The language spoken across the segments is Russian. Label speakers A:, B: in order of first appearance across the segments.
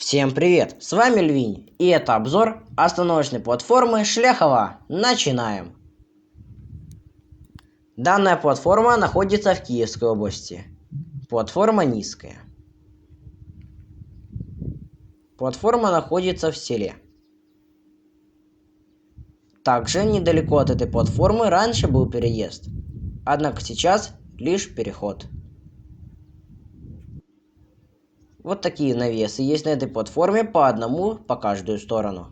A: Всем привет! С вами Львинь, и это обзор остановочной платформы Шляхова. Начинаем! Данная платформа находится в Киевской области. Платформа низкая. Платформа находится в селе. Также недалеко от этой платформы раньше был переезд. Однако сейчас лишь переход. Вот такие навесы есть на этой платформе по одному по каждую сторону.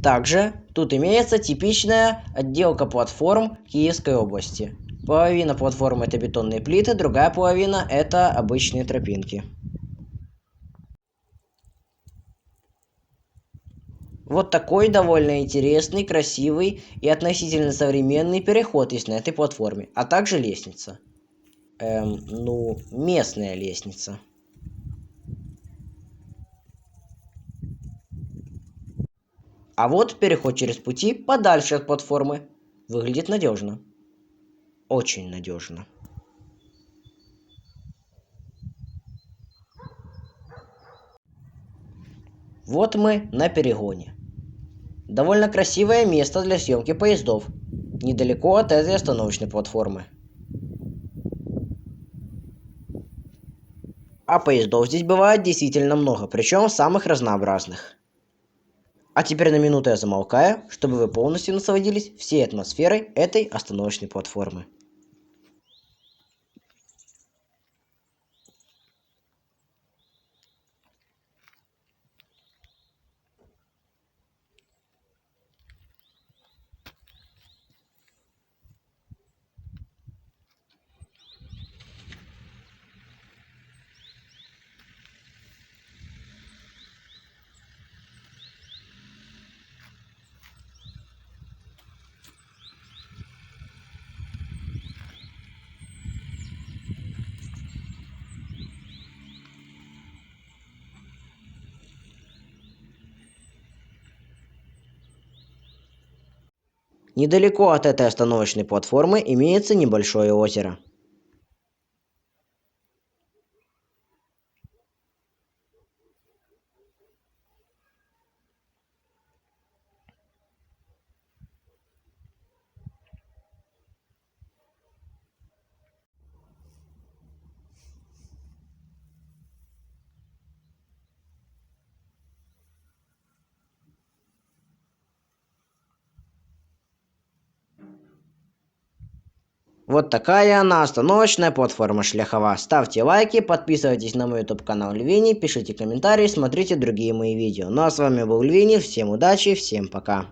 A: Также тут имеется типичная отделка платформ Киевской области. Половина платформы это бетонные плиты, другая половина это обычные тропинки. Вот такой довольно интересный, красивый и относительно современный переход есть на этой платформе, а также лестница эм, ну, местная лестница. А вот переход через пути подальше от платформы. Выглядит надежно. Очень надежно. Вот мы на перегоне. Довольно красивое место для съемки поездов. Недалеко от этой остановочной платформы. А поездов здесь бывает действительно много, причем самых разнообразных. А теперь на минуту я замолкаю, чтобы вы полностью насладились всей атмосферой этой остановочной платформы. Недалеко от этой остановочной платформы имеется небольшое озеро. Вот такая она, остановочная платформа Шляхова. Ставьте лайки, подписывайтесь на мой YouTube канал Львини, пишите комментарии, смотрите другие мои видео. Ну а с вами был Львини, всем удачи, всем пока.